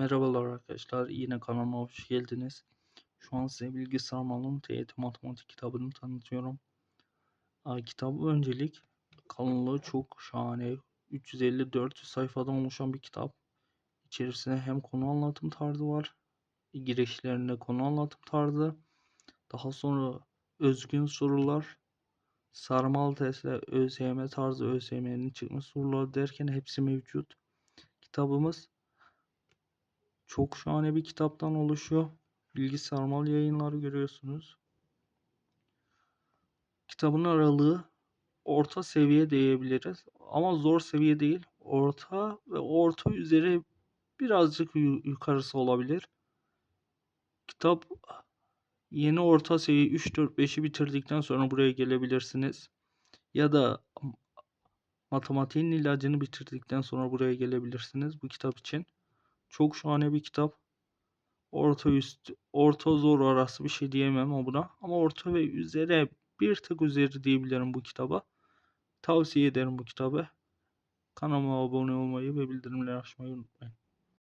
Merhabalar arkadaşlar, yine kanalıma hoş geldiniz. Şu an size Bilgi Sarmal'ın TYT Matematik kitabını tanıtıyorum. Aa, kitabı öncelik kalınlığı çok şahane. 354 sayfadan oluşan bir kitap. İçerisinde hem konu anlatım tarzı var. Girişlerinde konu anlatım tarzı. Daha sonra özgün sorular. Sarmal testler, ÖSYM tarzı ÖSYM'nin çıkmış soruları derken hepsi mevcut. Kitabımız çok şahane bir kitaptan oluşuyor. Bilgi Sarmal yayınları görüyorsunuz. Kitabın aralığı orta seviye diyebiliriz. Ama zor seviye değil. Orta ve orta üzeri birazcık yu- yukarısı olabilir. Kitap yeni orta seviye 3 4 5'i bitirdikten sonra buraya gelebilirsiniz. Ya da matematiğin ilacını bitirdikten sonra buraya gelebilirsiniz bu kitap için. Çok şahane bir kitap. Orta üst, orta zor arası bir şey diyemem ama buna. Ama orta ve üzere bir tık üzeri diyebilirim bu kitaba. Tavsiye ederim bu kitabı. Kanalıma abone olmayı ve bildirimleri açmayı unutmayın.